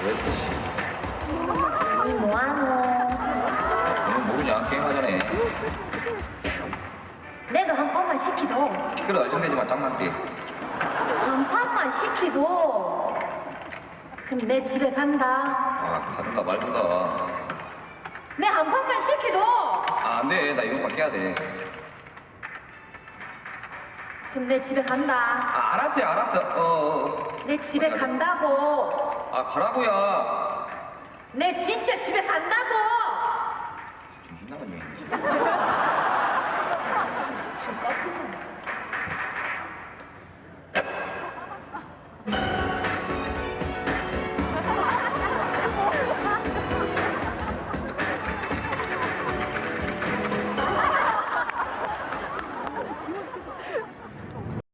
그렇지. 이 뭐하노? 너는 모르냐? 게임하자네. 내가 한 번만 시키도. 시끄러, 얼쩡대지 마, 장난기. 한 판만 시키도. 그럼 내 집에 간다. 아, 가든가 말든가. 네, 내한 판만 시키도. 아, 안 돼. 나 이거 밖에 해야 돼. 그럼 내 집에 간다. 아, 알았어요, 알았어. 어, 어, 어. 내 집에 어, 간다고. 아 가라고야 내 진짜 집에 간다고! 정신 나간 꺾어